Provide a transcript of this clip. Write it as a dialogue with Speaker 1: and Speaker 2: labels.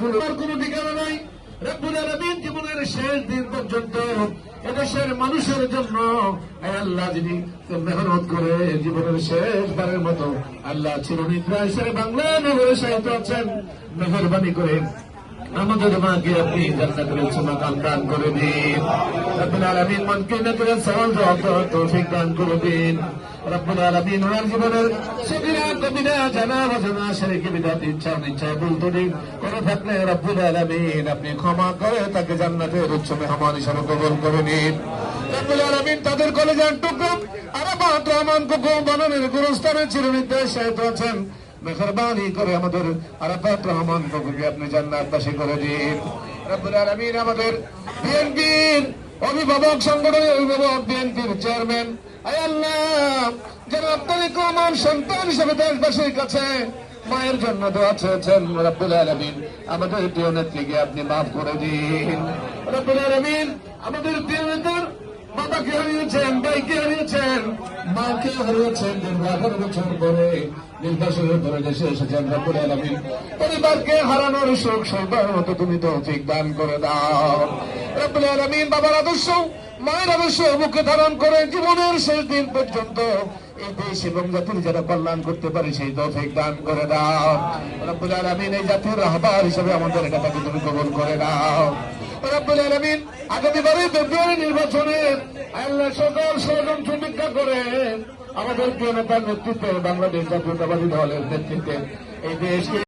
Speaker 1: গুলোর কোনো ঠিকানা নাই। জীবনের শেষ দিন পর্যন্ত এদেশের মানুষের জন্য আল্লাহ যিনি মেহনত করে জীবনের শেষবারের মতো আল্লাহ চিরনিদ্রা হিসেবে বাংলা নগরে সাহিত্য আছেন, মেহরবানি করে আমাদের মাকে আপনি জান্নাতের উচ্চ মাকাম দান করে দিন। রব্বুল আলামিন মনকে নজরের সওয়াল জবাব দেওয়ার তৌফিক দান করে দিন। রব্বুল আলামিন ওনার জীবনের কবিরা জানা সেরেকে বিদাত ইচ্ছা অনিচ্ছা করে থাকলে রব্বুল আলামিন আপনি ক্ষমা করে তাকে জান্নাতের উচ্চ মেহমান হিসাবে কবল করে নিন। রব্বুল আলামিন তাদের কলেজার টুকরো, আরাফাত রহমান কুকু বনানের গুরুস্থানে চিরনির্দেশ আছেন। মেহরবানি করে আমাদের আরাফাত রহমান কুকুকে আপনি জান্নাতবাসী করে দিন। রব্বুল আলামিন আমাদের বিএনপির অভিভাবক সংগঠনের অভিভাবক বিএনপির চেয়ারম্যান রহমান সন্তান হিসেবে দেশবাসীর কাছে মায়ের জন্য দোয়া চেয়েছেন। রব্বুল আমাদের প্রিয় নেত্রীকে আপনি মাফ করে দিন। রব্বুল আলামিন আমাদের প্রিয় বাবাকে হারিয়েছেন, ভাইকে হারিয়েছেন, মাকে হারিয়েছেন দীর্ঘ আঠারো বছর পরে হারানোর সবার মতো তুমি দান করে মুখে ধারণ জীবনের শেষ দিন পর্যন্ত এই দেশ এবং জাতির যারা কল্যাণ করতে পারে সেই তৌফিক দান করে দাও। রব্বুল আলামিন এই জাতির হিসেবে আমাদের কথাকে তুমি কবল করে দাও রব্বুল আলামিন আগামীবারে ফেব্রুয়ারি নির্বাচনে আল্লাহ সকল করে আমাদের প্রিয় নেতার নেতৃত্বে বাংলাদেশ জাতীয়তাবাদী দলের নেতৃত্বে এই দেশকে